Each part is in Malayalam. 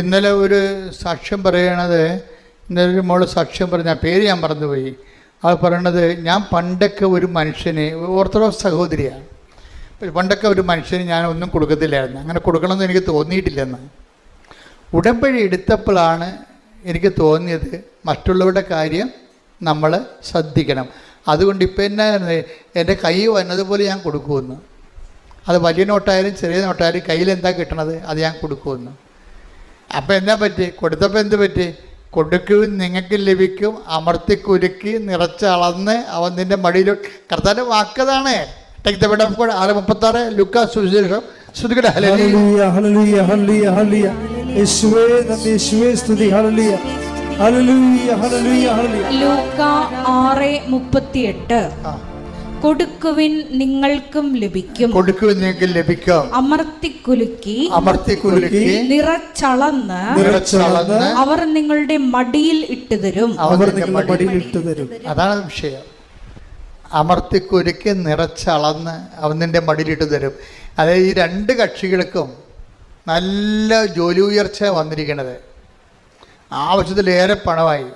ഇന്നലെ ഒരു സാക്ഷ്യം പറയണത് ഇന്നലെ ഒരു മോൾ സാക്ഷ്യം പറഞ്ഞ പേര് ഞാൻ മറന്നുപോയി. അത് പറയണത് ഞാൻ പണ്ടൊക്കെ ഒരു മനുഷ്യനെ ഓർത്തഡോക്സ് സഹോദരിയാണ്. പണ്ടൊക്കെ ഒരു മനുഷ്യന് ഞാൻ ഒന്നും കൊടുക്കത്തില്ലായിരുന്നു. അങ്ങനെ കൊടുക്കണമെന്ന് എനിക്ക് തോന്നിയിട്ടില്ലെന്ന്. ഉടമ്പടി എടുത്തപ്പോഴാണ് എനിക്ക് തോന്നിയത് മറ്റുള്ളവരുടെ കാര്യം നമ്മൾ ശ്രദ്ധിക്കണം. അതുകൊണ്ട് ഇപ്പം എന്നാ എന്റെ കൈ വന്നതുപോലെ ഞാൻ കൊടുക്കുമെന്ന്. അത് വലിയ നോട്ടായാലും ചെറിയ നോട്ടായാലും കയ്യിൽ എന്താ കിട്ടണത്? അത് ഞാൻ കൊടുക്കുമെന്ന്. അപ്പം എന്നാ പറ്റി? കൊടുത്തപ്പോൾ എന്ത് പറ്റി? കൊടുക്കും നിങ്ങൾക്ക് ലഭിക്കും അമർത്തി കുരുക്കി നിറച്ചളന്ന് അവൻ നിന്റെ മടിയിൽ കർത്താന്റെ വാക്കതാണ്. Take the bed of God ആറ് മുപ്പത്താറ് ലുക്ക സുവിശേഷം. ശ്രുതികട യേശുവേ നന്ദി യേശുവേ സ്തുതി ഹല്ലേലൂയ. ഹല്ലേലൂയ ഹല്ലേലൂയ ഹല്ലേലൂയ. ലൂക്ക ആറ് മുപ്പത്തിയെട്ട്. ആ. കൊടുക്കുവിൻ നിങ്ങൾക്കും ലഭിക്കും. കൊടുക്കുവിൻ നിങ്ങൾക്ക് ലഭിക്കും. അമർത്തിക്കുലുക്കി. അമർത്തി കുലുക്കി നിറച്ചളന്ന്. നിറച്ചളന്ന്. അവർ നിങ്ങളുടെ മടിയിൽ ഇട്ടുതരും. തരും അവർ നിങ്ങളുടെ മടിയിൽ ഇട്ടു തരും അതാണ് വിഷയം. അമർത്തി കുരുക്കി നിറച്ചളന്ന് അവൻ നിന്റെ മടിയിലിട്ട് തരും അതായത് ഈ രണ്ട് കക്ഷികൾക്കും നല്ല ജോലി ഉയർച്ച വന്നിരിക്കണത്. ആവശ്യത്തിലേറെ പണമായി.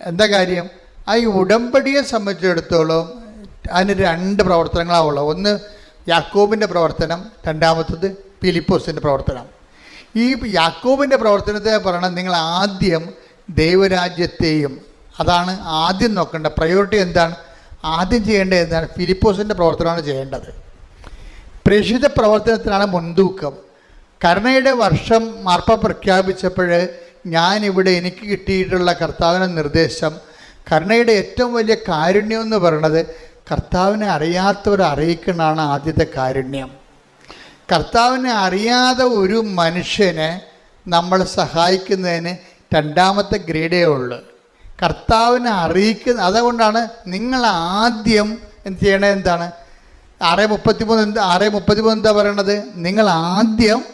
എന്താ കാര്യം? ആ ഈ ഉടമ്പടിയെ സംബന്ധിച്ചിടത്തോളം അതിന് രണ്ട് പ്രവർത്തനങ്ങളാവുള്ളൂ ഒന്ന് യാക്കോബിന്റെ പ്രവർത്തനം രണ്ടാമത്തത് ഫിലിപ്പോസിന്റെ പ്രവർത്തനം. ഈ യാക്കോബിന്റെ പ്രവർത്തനത്തെ പറയണം നിങ്ങൾ ആദ്യം ദൈവരാജ്യത്തെയും അതാണ് ആദ്യം നോക്കേണ്ട പ്രയോറിറ്റി എന്താണ്? ആദ്യം ചെയ്യേണ്ടത് എന്താണ്? ഫിലിപ്പോസിന്റെ പ്രവർത്തനമാണ് ചെയ്യേണ്ടത്. പ്രേക്ഷിത പ്രവർത്തനത്തിനാണ് മുൻതൂക്കം. കരുണയുടെ വർഷം മാർപ്പ പ്രഖ്യാപിച്ചപ്പോൾ ഞാനിവിടെ എനിക്ക് കിട്ടിയിട്ടുള്ള കർത്താവിന്റെ നിർദ്ദേശം കരുണയുടെ ഏറ്റവും വലിയ കാരുണ്യം എന്ന് പറയുന്നത് കർത്താവിനെ അറിയാത്തവരെ അറിയിക്കുന്നതാണ് ആദ്യത്തെ കാരുണ്യം. കർത്താവിനെ അറിയാതെ ഒരു മനുഷ്യനെ നമ്മൾ സഹായിക്കുന്നതിന് രണ്ടാമത്തെ ഗ്രേഡേ ഉള്ളു. കർത്താവിനെ അറിയിക്കുന്ന അതുകൊണ്ടാണ് നിങ്ങൾ ആദ്യം എന്ത് ചെയ്യണത് എന്താണ്? ആറ് മുപ്പത്തിമൂന്ന് എന്താ ആറ് മുപ്പത്തിമൂന്ന് എന്താ പറയണത്? നിങ്ങൾ ആദ്യം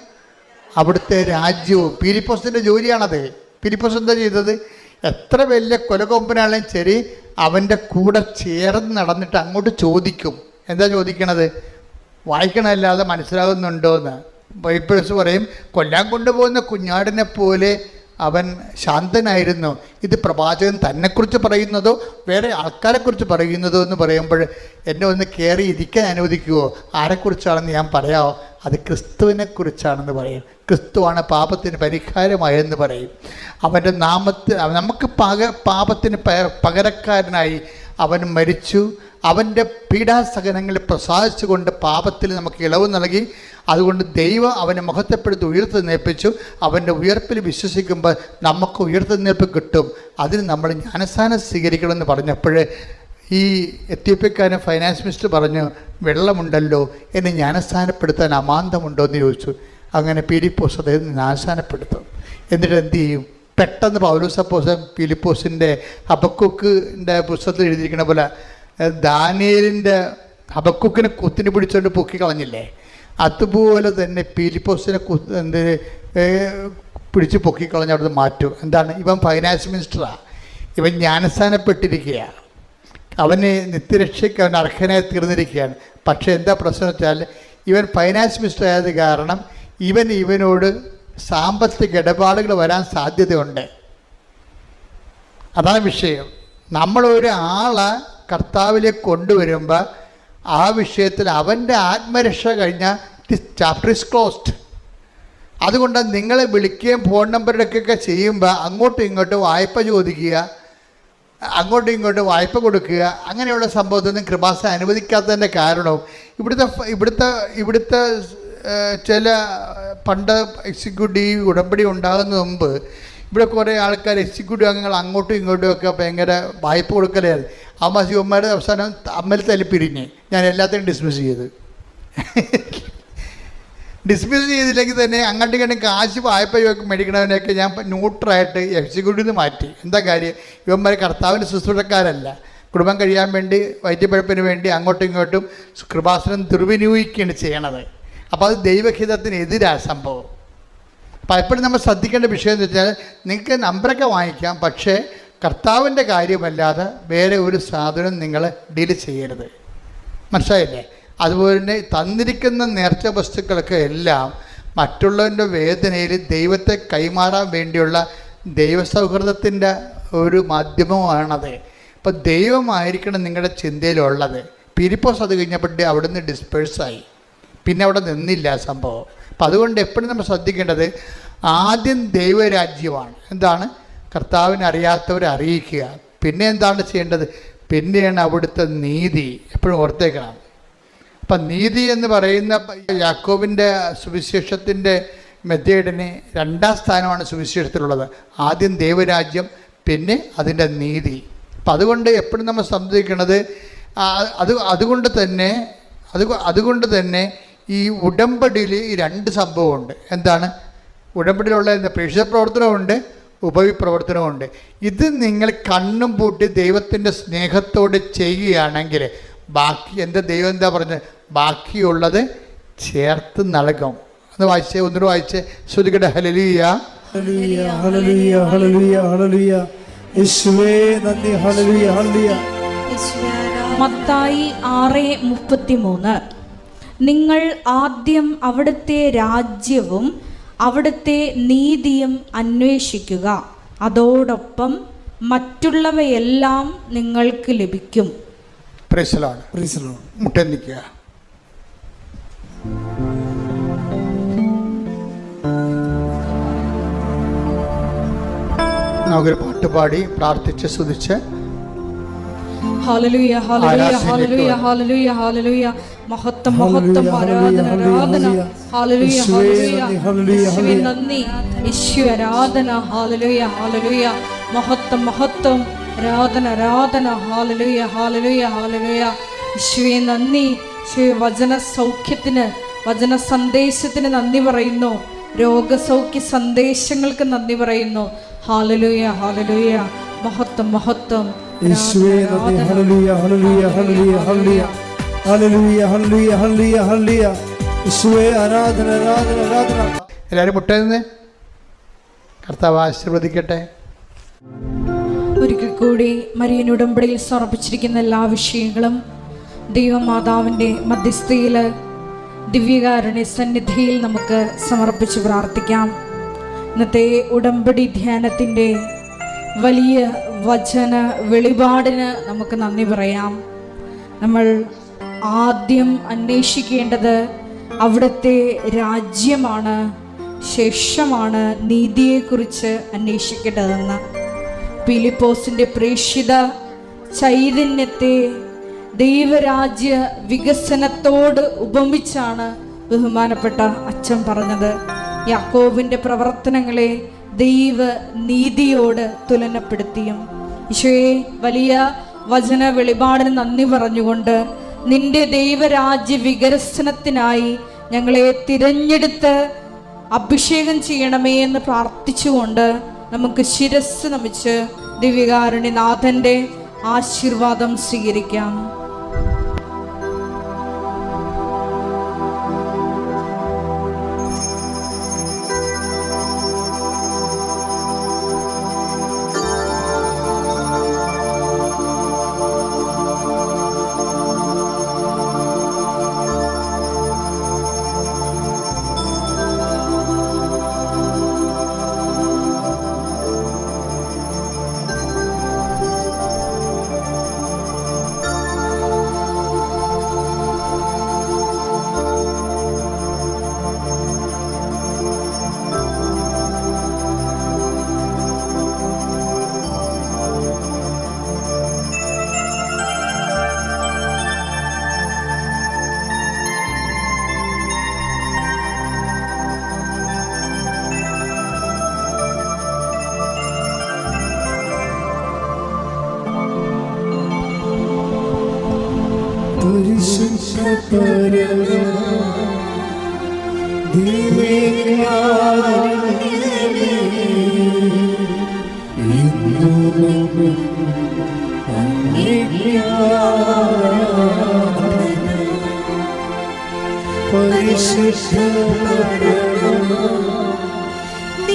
അവിടുത്തെ രാജ്യവും പീലിപ്പോസിന്റെ ജോലിയാണത്. പീലിപ്പോസ് എന്താ ചെയ്തത്? എത്ര വലിയ കൊലകൊമ്പനാണെങ്കിലും ശരി അവന്റെ കൂടെ ചേർന്ന് നടന്നിട്ട് അങ്ങോട്ട് ചോദിക്കും. എന്താ ചോദിക്കണത്? വായിക്കണമല്ലാതെ മനസ്സിലാകുന്നുണ്ടോ എന്ന് ബൈബിൾസ് പറയും കൊല്ലാൻ കൊണ്ടുപോകുന്ന കുഞ്ഞാടിനെ പോലെ അവൻ ശാന്തനായിരുന്നു. ഇത് പ്രവാചകൻ തന്നെക്കുറിച്ച് പറയുന്നതോ വേറെ ആൾക്കാരെക്കുറിച്ച് പറയുന്നതോ എന്ന് പറയുമ്പോൾ എന്നെ ഒന്ന് കയറി ഇരിക്കാൻ അനുവദിക്കുമോ ആരെക്കുറിച്ചാണെന്ന് ഞാൻ പറയാമോ അത് ക്രിസ്തുവിനെക്കുറിച്ചാണെന്ന് പറയും. ക്രിസ്തുവാണ് പാപത്തിന് പരിഹാരമായെന്ന് പറയും. അവന്റെ നാമത്തിൽ നമുക്ക് പക പാപത്തിന് പകരക്കാരനായി അവൻ മരിച്ചു. അവന്റെ പീഡാസഹനങ്ങളിൽ പ്രസാദിച്ചുകൊണ്ട് പാപത്തിൽ നമുക്ക് ഇളവ് നൽകി. അതുകൊണ്ട് ദൈവം അവനെ മുഖത്തെപ്പെടുത്ത് ഉയർത്തെന്നേൽപ്പിച്ചു അവന്റെ ഉയർപ്പിൽ വിശ്വസിക്കുമ്പോൾ നമുക്ക് ഉയർത്തെന്നേൽപ്പ് കിട്ടും. അതിന് നമ്മൾ ജ്ഞാനസ്ഥാനം സ്വീകരിക്കണമെന്ന് പറഞ്ഞപ്പോൾ ഈ എത്യോപ്യക്കാരൻ ഫൈനാൻസ് മിനിസ്റ്റർ പറഞ്ഞു വെള്ളമുണ്ടല്ലോ എന്നെ ജ്ഞാനസ്ഥാനപ്പെടുത്താൻ അമാന്തമുണ്ടോ എന്ന് ചോദിച്ചു. അങ്ങനെ പീലിപ്പോസ് അദ്ദേഹം ജ്ഞാനസ്ഥാനപ്പെടുത്തും എന്നിട്ട് എന്ത് ചെയ്യും? പെട്ടെന്ന് പൗലോസപ്പോസൻ പീലിപ്പോസിന്റെ ഹബക്കുക്കിന്റെ പുസ്തകത്തിൽ എഴുതിയിരിക്കുന്ന പോലെ ദാനിയലിന്റെ ഹബക്കുക്കിനെ കുത്തിന് പിടിച്ചുകൊണ്ട് പൊക്കി കളഞ്ഞില്ലേ? അതുപോലെ തന്നെ ഫിലിപ്പോസിനെ കു എന്ത് പിടിച്ച് പൊക്കിക്കളഞ്ഞ് അവിടുന്ന് മാറ്റും. എന്താണ്? ഇവൻ ഫൈനാൻസ് മിനിസ്റ്ററാണ് ഇവൻ ജ്ഞാനസ്ഥാനപ്പെട്ടിരിക്കുകയാണ് അവന് നിത്യരക്ഷയ്ക്ക് അവൻ അർഹനായി തീർന്നിരിക്കുകയാണ്. പക്ഷേ എന്താ പ്രശ്നം വെച്ചാൽ ഇവൻ ഫൈനാൻസ് മിനിസ്റ്റർ ആയത് കാരണം ഇവൻ ഇവനോട് സാമ്പത്തിക ഇടപാടുകൾ വരാൻ സാധ്യതയുണ്ട്. അതാണ് വിഷയം. നമ്മളൊരു ആളെ കർത്താവിലേക്ക് കൊണ്ടുവരുമ്പോൾ ആ വിഷയത്തിൽ അവന്റെ ആത്മരക്ഷ കഴിഞ്ഞാൽ ചാപ്റ്റർ ഇസ് ക്ലോസ്ഡ് അതുകൊണ്ട് നിങ്ങളെ വിളിക്കുകയും ഫോൺ നമ്പറിലൊക്കെ ചെയ്യുമ്പോൾ അങ്ങോട്ടും ഇങ്ങോട്ടും വായ്പ ചോദിക്കുക അങ്ങോട്ടും ഇങ്ങോട്ടും വായ്പ കൊടുക്കുക അങ്ങനെയുള്ള സംഭവത്തൊന്നും കൃപാസ അനുവദിക്കാത്തതിന്റെ കാരണവും ഇവിടുത്തെ ഇവിടുത്തെ ഇവിടുത്തെ ചില പണ്ട് എക്സിക്യൂട്ടീവ് ഉടമ്പടി ഉണ്ടാകുന്ന മുമ്പ് ഇവിടെ കുറേ ആൾക്കാർ എക്സിക്യൂട്ടീവ് അംഗങ്ങൾ അങ്ങോട്ടും ഇങ്ങോട്ടും ഒക്കെ ഭയങ്കര വായ്പ കൊടുക്കലായിരുന്നു. ആ മാസികന്മാരുടെ അവസാനം അമ്മൽ തല്ലി പിരിഞ്ഞ് ഞാൻ എല്ലാത്തിനും ഡിസ്മിസ് ചെയ്ത്. ഡിസ്മിസ് ചെയ്തില്ലെങ്കിൽ തന്നെ അങ്ങോട്ട് ഇങ്ങോട്ടും കാശ് വായ്പ മേടിക്കണവനെയൊക്കെ ഞാൻ ന്യൂട്രായിട്ട് എക്സിക്യൂട്ടീവ് മാറ്റി. എന്താ കാര്യം? ഇവന്മാർ കർത്താവിന്റെ ശുശ്രൂഷക്കാരല്ല. കുടുംബം കഴിയാൻ വേണ്ടി വൈദ്യപ്പഴപ്പിന് വേണ്ടി അങ്ങോട്ടും ഇങ്ങോട്ടും കൃപാസനം ദുർവിനിയോഗിക്കുകയാണ് ചെയ്യണത്. അപ്പോൾ അത് ദൈവഹിതത്തിനെതിരാ സംഭവം. അപ്പോൾ എപ്പോഴും നമ്മൾ ശ്രദ്ധിക്കേണ്ട വിഷയം എന്ന് വെച്ചാൽ നിങ്ങൾക്ക് നമ്പറൊക്കെ വാങ്ങിക്കാം പക്ഷേ കർത്താവിന്റെ കാര്യമല്ലാതെ വേറെ ഒരു സാധനം നിങ്ങൾ ഡീൽ ചെയ്യരുത്. മനസ്സിലായില്ലേ? അതുപോലെ തന്നെ തന്നിരിക്കുന്ന നേർച്ച വസ്തുക്കളൊക്കെ എല്ലാം മറ്റുള്ളവന്റെ വേദനയിൽ ദൈവത്തെ കൈമാറാൻ വേണ്ടിയുള്ള ദൈവസൗഹൃദത്തിന്റെ ഒരു മാധ്യമമാണത്. അപ്പോൾ ദൈവമായിരിക്കണം നിങ്ങളുടെ ചിന്തയിലുള്ളത്. പിരിപ്പോസ് അത് കഴിഞ്ഞപ്പോഴേ അവിടുന്ന് ഡിസ്പേഴ്സായി പിന്നെ അവിടെ നിന്നില്ല സംഭവം. അപ്പം അതുകൊണ്ട് എപ്പോഴും നമ്മൾ ശ്രദ്ധിക്കേണ്ടത് ആദ്യം ദൈവരാജ്യമാണ്. എന്താണ്? കർത്താവിനെ അറിയാത്തവരെ അറിയിക്കുക. പിന്നെ എന്താണ് ചെയ്യേണ്ടത്? പിന്നെയാണ് അവിടുത്തെ നീതി. എപ്പോഴും ഓർത്തേക്കണം. അപ്പം നീതി എന്ന് പറയുന്ന യാക്കോബിന്റെ സുവിശേഷത്തിന്റെ മെത്തേഡിന് രണ്ടാം സ്ഥാനമാണ് സുവിശേഷത്തിലുള്ളത്. ആദ്യം ദൈവരാജ്യം പിന്നെ അതിന്റെ നീതി. അപ്പം അതുകൊണ്ട് എപ്പോഴും നമ്മൾ ശ്രദ്ധിക്കുന്നത് അത് അതുകൊണ്ട് തന്നെ അത് അതുകൊണ്ട് തന്നെ ഈ ഉടമ്പടിയിൽ ഈ രണ്ട് സംഭവമുണ്ട്. എന്താണ്? ഉടമ്പടിയിലുള്ള എന്താ പ്രേക്ഷിത പ്രവർത്തനമുണ്ട് ഉപവിപ്രവർത്തനമുണ്ട് ഇത് നിങ്ങൾ കണ്ണും പൂട്ടി ദൈവത്തിന്റെ സ്നേഹത്തോടെ ചെയ്യുകയാണെങ്കിൽ ബാക്കി എന്റെ ദൈവം എന്താ പറഞ്ഞത്? ബാക്കിയുള്ളത് ചേർത്ത് നൽകും. ഒന്ന് വായിച്ചേ ഒന്നിനു വായിച്ചേ. ശ്രുതികട ഹലലിയ ഹല്ലേലൂയ ഹല്ലേലൂയ ഹല്ലേലൂയ ഹല്ലേലൂയ. യേശുവേ നന്ദി ഹല്ലേലൂയ ഹല്ലേലൂയ. മത്തായി ആറ് മുപ്പത്തിമൂന്ന്. നിങ്ങൾ ആദ്യം അവിടുത്തെ രാജ്യവും അവിടുത്തെ നീതിയും അന്വേഷിക്കുക. അതോടൊപ്പം മറ്റുള്ളവയെല്ലാം നിങ്ങൾക്ക് ലഭിക്കും. பிரேசலாடு பிரேசலாடு முட்டை நிற்க നമുക്കൊരു പാട്ട് പാടി പ്രാർത്ഥിച്ച് സ്തുതിച്ച് ഹാലലൂയ ഹാലലൂയ ഹാലലൂയ ഹാലലൂയ ഹാലലൂയ മഹത്വം മഹത്വം ആരാധന ആരാധന ഹാലലൂയ ഹാലലൂയ നന്ദി യേശു ആരാധന ഹാലലൂയ ഹാലലൂയ മഹത്വം മഹത്വം ആരാധന ആരാധന. ഹാലലുയ ഹാലലുയ ഹാലലുയ ഈശോയെ നന്ദി. ശ്രീ വചന സൗഖ്യത്തിന് വചന സന്ദേശത്തിന് നന്ദി പറയുന്നു. രോഗസൗഖ്യ സന്ദേശങ്ങൾക്ക് നന്ദി പറയുന്നു. ഹാലലുയ ഹാലലുയ മഹത്വം മഹത്വം. എല്ലാവരും മുട്ടേ കർത്താവ് ആശീർവദിക്കട്ടെ. ഒരിക്കൽ കൂടി മരിയൻ ഉടമ്പടിയിൽ സമർപ്പിച്ചിരിക്കുന്ന എല്ലാ വിഷയങ്ങളും ദൈവമാതാവിന്റെ മധ്യസ്ഥയിൽ ദിവ്യകാരുടെ സന്നിധിയിൽ നമുക്ക് സമർപ്പിച്ച് പ്രാർത്ഥിക്കാം. ഇന്നത്തെ ഉടമ്പടി ധ്യാനത്തിന്റെ വലിയ വചന വെളിപാടിന് നമുക്ക് നന്ദി പറയാം. നമ്മൾ ആദ്യം അന്വേഷിക്കേണ്ടത് അവിടുത്തെ രാജ്യമാണ് ശേഷമാണ് നീതിയെക്കുറിച്ച് അന്വേഷിക്കേണ്ടതെന്ന്. ഫിലിപ്പോസിന്റെ പ്രേക്ഷിത ചൈതന്യത്തെ ദൈവരാജ്യ വികസനത്തോട് ഉപമിച്ചാണ് ബഹുമാനപ്പെട്ട അച്ഛൻ പറഞ്ഞത്. യാക്കോബിന്റെ പ്രവർത്തനങ്ങളെ ദൈവ നീതിയോട് തുലനപ്പെടുത്തിയും. ഈശോയെ വലിയ വചന വെളിപാടിന് നന്ദി പറഞ്ഞുകൊണ്ട് നിന്റെ ദൈവരാജ്യ വികസനത്തിനായി ഞങ്ങളെ തിരഞ്ഞെടുത്ത് അഭിഷേകം ചെയ്യണമേ എന്ന് പ്രാർത്ഥിച്ചുകൊണ്ട് നമുക്ക് ശിരസ് നമിച്ച് ദിവ്യകാരുണ്യനാഥന്റെ ആശീർവാദം സ്വീകരിക്കാം.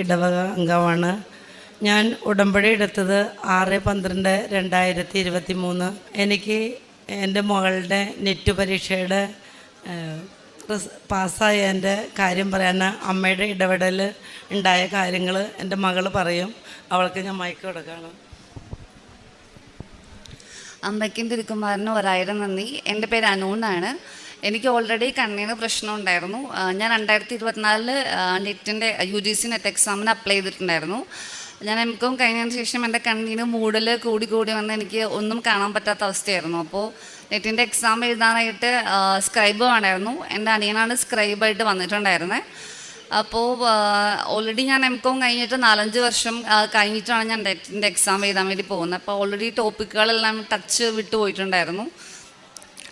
ഇടവക അംഗമാണ്. ഞാൻ ഉടമ്പടി എടുത്തത് ആറ് പന്ത്രണ്ട് രണ്ടായിരത്തി ഇരുപത്തി മൂന്ന് എനിക്ക് എന്റെ മകളുടെ നെറ്റ് പരീക്ഷയുടെ പാസ്സായ എന്റെ കാര്യം പറയാൻ അമ്മയുടെ ഇടപെടൽ ഉണ്ടായ കാര്യങ്ങൾ എന്റെ മകൾ പറയും. അവൾക്ക് ഞാൻ മയക്ക് കൊടുക്കുകയാണ് അമ്മയ്ക്കും തിരുക്കുമാറിനും ഒരായിരം നന്ദി. എന്റെ പേര് അനു എന്നാണ്. എനിക്ക് ഓൾറെഡി കണ്ണിന് പ്രശ്നം ഉണ്ടായിരുന്നു. ഞാൻ രണ്ടായിരത്തി ഇരുപത്തിനാലിൽ നെറ്റിന്റെ യു ജി സി നെറ്റ് എക്സാമിന് അപ്ലൈ ചെയ്തിട്ടുണ്ടായിരുന്നു. ഞാൻ എംകോം കഴിഞ്ഞതിന് ശേഷം എന്റെ കണ്ണിന് മൂടൽ കൂടി കൂടി വന്ന് എനിക്ക് ഒന്നും കാണാൻ പറ്റാത്ത അവസ്ഥയായിരുന്നു. അപ്പോൾ നെറ്റിന്റെ എക്സാം എഴുതാനായിട്ട് സ്ക്രൈബ് വേണമായിരുന്നു. എന്റെ അനിയനാണ് സ്ക്രൈബായിട്ട് വന്നിട്ടുണ്ടായിരുന്നത് അപ്പോൾ ഓൾറെഡി ഞാൻ എംകോം കഴിഞ്ഞിട്ട് നാലഞ്ച് വർഷം കഴിഞ്ഞിട്ടാണ് ഞാൻ നെറ്റിന്റെ എക്സാം എഴുതാൻ വേണ്ടി പോകുന്നത്. അപ്പോൾ ഓൾറെഡി ടോപ്പിക്കുകളെല്ലാം ടച്ച് വിട്ടു പോയിട്ടുണ്ടായിരുന്നു.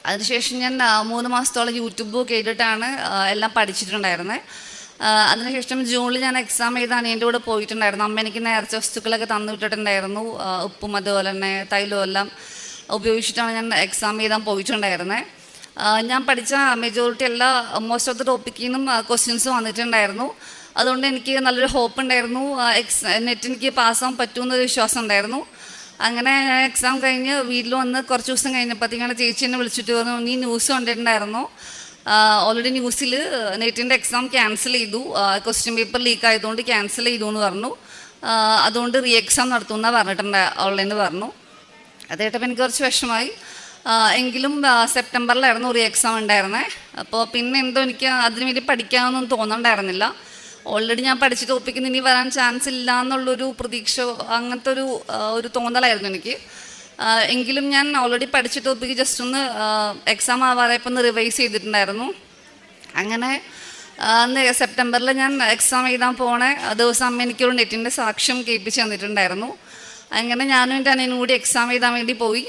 അതിനുശേഷം ഞാൻ മൂന്ന് മാസത്തോളം യൂട്യൂബ് കേട്ടിട്ടാണ് എല്ലാം പഠിച്ചിട്ടുണ്ടായിരുന്നത് അതിനുശേഷം ജൂണിൽ ഞാൻ എക്സാം എഴുതാൻ അനിയന്റെ കൂടെ പോയിട്ടുണ്ടായിരുന്നു. അമ്മ എനിക്ക് നേർച്ച വസ്തുക്കളൊക്കെ തന്നു വിട്ടിട്ടുണ്ടായിരുന്നു. ഉപ്പും അതുപോലെ തന്നെ തൈലവും എല്ലാം ഉപയോഗിച്ചിട്ടാണ് ഞാൻ എക്സാം എഴുതാൻ പോയിട്ടുണ്ടായിരുന്നത് ഞാൻ പഠിച്ച മെജോറിറ്റി എല്ലാ മോസ്റ്റ് ഓഫ് ദ ടോപ്പിക്കിൽ നിന്നും ക്വസ്റ്റ്യൻസ് വന്നിട്ടുണ്ടായിരുന്നു. അതുകൊണ്ട് എനിക്ക് നല്ലൊരു ഹോപ്പ് ഉണ്ടായിരുന്നു. എക്സ് നെറ്റ് എനിക്ക് പാസ്സാകാൻ പറ്റുമെന്നൊരു വിശ്വാസം ഉണ്ടായിരുന്നു. അങ്ങനെ എക്സാം കഴിഞ്ഞ് വീട്ടിൽ വന്ന് കുറച്ച് ദിവസം കഴിഞ്ഞപ്പോഴത്തേക്കാണ് ചേച്ചി എന്നെ വിളിച്ചിട്ട് പറഞ്ഞു നീ ന്യൂസ് കണ്ടിട്ടുണ്ടായിരുന്നു. ഓൾറെഡി ന്യൂസിൽ നെറ്റിന്റെ എക്സാം ക്യാൻസൽ ചെയ്തു. ക്വസ്റ്റ്യൻ പേപ്പർ ലീക്ക് ആയതുകൊണ്ട് ക്യാൻസൽ ചെയ്തു എന്ന് പറഞ്ഞു. അതുകൊണ്ട് റീ എക്സാം നടത്തുമെന്നാണ് പറഞ്ഞിട്ടുണ്ട് ഓൺലൈനിൽ പറഞ്ഞു. അത് കേട്ടപ്പോൾ എനിക്ക് കുറച്ച് വിഷമമായി. എങ്കിലും സെപ്റ്റംബറിലായിരുന്നു റീ എക്സാം ഉണ്ടായിരുന്നത് അപ്പോൾ പിന്നെ എന്തോ എനിക്ക് അതിന് വേണ്ടി പഠിക്കാമെന്നൊന്നും തോന്നണ്ടായിരുന്നില്ല. ഓൾറെഡി ഞാൻ പഠിച്ച ടോപ്പിക്കിന് ഇനി വരാൻ ചാൻസ് ഇല്ല എന്നുള്ളൊരു പ്രതീക്ഷ അങ്ങനത്തെ ഒരു ഒരു തോന്നലായിരുന്നു എനിക്ക്. എങ്കിലും ഞാൻ ഓൾറെഡി പഠിച്ച ടോപ്പിക്ക് ജസ്റ്റ് ഒന്ന് എക്സാം ആവാറായപ്പോൾ ഒന്ന് റിവൈസ് ചെയ്തിട്ടുണ്ടായിരുന്നു. അങ്ങനെ അന്ന് സെപ്റ്റംബറിൽ ഞാൻ എക്സാം എഴുതാൻ പോണ ദിവസം അമ്മ എനിക്കൊരു നെറ്റിന്റെ സാക്ഷ്യം കേൾപ്പിച്ച് തന്നിട്ടുണ്ടായിരുന്നു. അങ്ങനെ ഞാനും എന്റെ അനിയനും കൂടി എക്സാം എഴുതാൻ വേണ്ടി പോയി.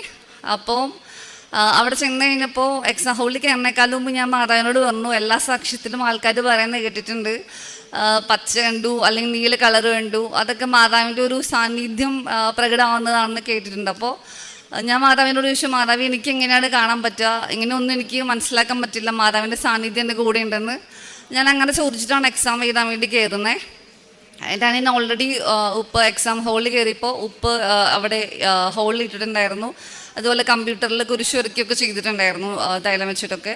അപ്പോൾ അവിടെ ചെന്ന് കഴിഞ്ഞപ്പോൾ എക്സാം ഹോളിൽ കയറിനേക്കാളും മുമ്പ് ഞാൻ മാതാവിനോട് പറഞ്ഞു എല്ലാ സാക്ഷ്യത്തിലും ആൾക്കാർ പറയുന്നത് കേട്ടിട്ടുണ്ട്. പച്ച കണ്ടു അല്ലെങ്കിൽ നീല കളർ കണ്ടു. അതൊക്കെ മാതാവിന്റെ ഒരു സാന്നിധ്യം പ്രകടമാവുന്നതാണെന്ന് കേട്ടിട്ടുണ്ട്. അപ്പോൾ ഞാൻ മാതാവിനോട് ചോദിച്ചു മാതാവി എനിക്ക് എങ്ങനെയാണ് കാണാൻ പറ്റുക? ഇങ്ങനെ ഒന്നും എനിക്ക് മനസ്സിലാക്കാൻ പറ്റില്ല. മാതാവിന്റെ സാന്നിധ്യം എന്റെ കൂടെ ഉണ്ടെന്ന്. ഞാൻ അങ്ങനെ ചോദിച്ചിട്ടാണ് എക്സാം എഴുതാൻ വേണ്ടി കയറുന്നത് എന്റെ അനിയൻ ഓൾറെഡി ഉപ്പ് എക്സാം ഹോളിൽ കയറിയപ്പോൾ ഉപ്പ് അവിടെ ഹോളിൽ ഇട്ടിട്ടുണ്ടായിരുന്നു. അതുപോലെ കമ്പ്യൂട്ടറിൽ കുരിശ് വരയ്ക്കുകയൊക്കെ ചെയ്തിട്ടുണ്ടായിരുന്നു തൈലം വെച്ചിട്ടൊക്കെ.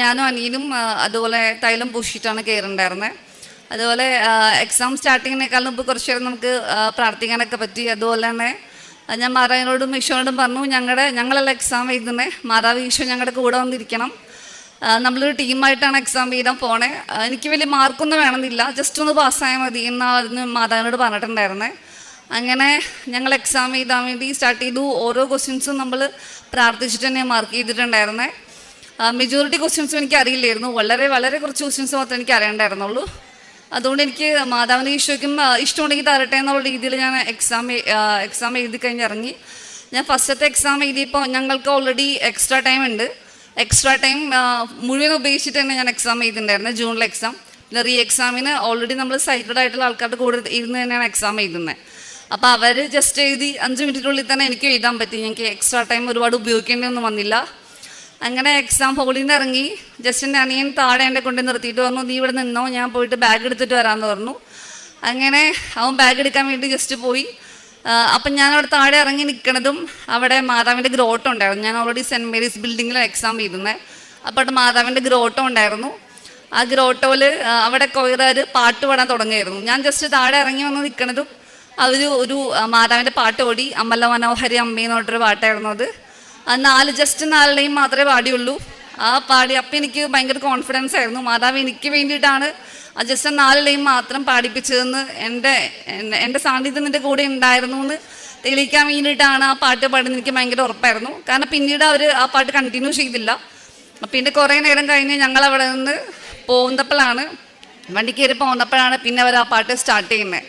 ഞാനും അനിയനും അതുപോലെ തൈലം പൂശിയിട്ടാണ് കയറുണ്ടായിരുന്നത് അതുപോലെ എക്സാം സ്റ്റാർട്ടിങ്ങിനേക്കാളും മുമ്പ് കുറച്ച് നേരം നമുക്ക് പ്രാർത്ഥിക്കാനൊക്കെ പറ്റി. അതുപോലെ തന്നെ ഞാൻ മാതാവിനോടും ഈശോയോടും പറഞ്ഞു ഞങ്ങളുടെ ഞങ്ങളല്ല എക്സാം എഴുതുന്നത് മാതാവ് ഈശോ ഞങ്ങളുടെ കൂടെ വന്നിരിക്കണം. നമ്മളൊരു ടീമായിട്ടാണ് എക്സാം എഴുതാൻ പോണേ. എനിക്ക് വലിയ മാർക്കൊന്നും വേണമെന്നില്ല. ജസ്റ്റ് ഒന്ന് പാസ്സായാൽ മതി എന്നായിരുന്നു മാതാവിനോട് പറഞ്ഞിട്ടുണ്ടായിരുന്നത് അങ്ങനെ ഞങ്ങൾ എക്സാം എഴുതാൻ വേണ്ടി സ്റ്റാർട്ട് ചെയ്തു. ഓരോ ക്വസ്റ്റ്യൻസും നമ്മൾ പ്രാർത്ഥിച്ചിട്ട് തന്നെ മാർക്ക് ചെയ്തിട്ടുണ്ടായിരുന്നത് മെജോറിറ്റി ക്വസ്റ്റ്യൻസും എനിക്ക് അറിയില്ലായിരുന്നു വളരെ വളരെ കുറച്ച് ക്വസ്റ്റ്യൻസ് മാത്രമേ എനിക്ക് അറിയണ്ടായിരുന്നുള്ളൂ അതുകൊണ്ട് എനിക്ക് മാതാവിന്റെ ഈശോയ്ക്കും ഇഷ്ടമുണ്ടെങ്കിൽ തരട്ടെ എന്നുള്ള രീതിയിൽ ഞാൻ എക്സാം എക്സാം എഴുതി കഴിഞ്ഞ് ഇറങ്ങി. ഞാൻ ഫസ്റ്റത്തെ എക്സാം എഴുതിയപ്പോൾ ഞങ്ങൾക്ക് ഓൾറെഡി എക്സ്ട്രാ ടൈം ഉണ്ട്. എക്സ്ട്രാ ടൈം മുഴുവൻ ഉപയോഗിച്ചിട്ട് തന്നെ ഞാൻ എക്സാം എഴുതിയിട്ടുണ്ടായിരുന്നത് ജൂണിലെ എക്സാം പിന്നെ റീ എക്സാമിന് ഓൾറെഡി നമ്മൾ സൈറ്റഡ് ആയിട്ടുള്ള ആൾക്കാരുടെ കൂടെ ഇരുന്ന് തന്നെയാണ് എക്സാം എഴുതുന്നത് അപ്പോൾ അവർ ജസ്റ്റ് എഴുതി അഞ്ച് മിനിറ്റിനുള്ളിൽ തന്നെ എനിക്ക് എഴുതാൻ പറ്റി. ഞങ്ങൾക്ക് എക്സ്ട്രാ ടൈം ഒരുപാട് ഉപയോഗിക്കേണ്ടിയൊന്നും വന്നില്ല. അങ്ങനെ എക്സാം ഹോളിൽ നിന്ന് ഇറങ്ങി. ജസ്റ്റ് എന്റെ അനിയൻ താഴെ എന്നെ കൊണ്ട് നിർത്തിയിട്ട് പറഞ്ഞു നീ ഇവിടെ നിന്നോ ഞാൻ പോയിട്ട് ബാഗ് എടുത്തിട്ട് വരാമെന്ന് പറഞ്ഞു. അങ്ങനെ അവൻ ബാഗ് എടുക്കാൻ വേണ്ടി ജസ്റ്റ് പോയി. അപ്പം ഞാൻ അവിടെ താഴെ ഇറങ്ങി നിൽക്കണതും അവിടെ മാതാവിന്റെ ഗ്രോട്ടം ഉണ്ടായിരുന്നു. ഞാൻ ഓൾറെഡി സെന്റ് മേരീസ് ബിൽഡിങ്ങിൽ എക്സാം ചെയ്തിരുന്നത് അപ്പോൾ അവിടെ മാതാവിന്റെ ഗ്രോട്ടം ഉണ്ടായിരുന്നു. ആ ഗ്രോട്ടോയിൽ അവിടെ കൊയറുകാർ പാട്ട് പാടാൻ തുടങ്ങിയായിരുന്നു. ഞാൻ ജസ്റ്റ് താഴെ ഇറങ്ങി വന്ന് നിൽക്കണതും അവർ ഒരു മാതാവിന്റെ പാട്ട് ഓടി അമ്മല മനോഹരി അമ്മയെന്ന് പറഞ്ഞിട്ടൊരു പാട്ടായിരുന്നു അത്. ആ നാല് ജസ്റ്റ് നാലിനെയും മാത്രമേ പാടിയുള്ളൂ. ആ പാടി അപ്പം എനിക്ക് ഭയങ്കര കോൺഫിഡൻസ് ആയിരുന്നു. മാതാവ് എനിക്ക് വേണ്ടിയിട്ടാണ് ആ ജസ്റ്റ് നാലിലെയും മാത്രം പാടിപ്പിച്ചതെന്ന് എന്റെ എന്റെ- എന്റെ സാന്നിധ്യം നിന്റെ കൂടെ ഉണ്ടായിരുന്നു എന്ന് തെളിയിക്കാൻ വേണ്ടിയിട്ടാണ് ആ പാട്ട് പാടുന്നത്. എനിക്ക് ഭയങ്കര ഉറപ്പായിരുന്നു. കാരണം പിന്നീട് അവർ ആ പാട്ട് കണ്ടിന്യൂ ചെയ്തില്ല. പിന്നെ കുറേ നേരം കഴിഞ്ഞ് ഞങ്ങൾ അവിടെ നിന്ന് പോകുന്നപ്പോഴാണ് വണ്ടി കയറി പോകുന്നപ്പോഴാണ് പിന്നെ അവർ ആ പാട്ട് സ്റ്റാർട്ട് ചെയ്യുന്നത്.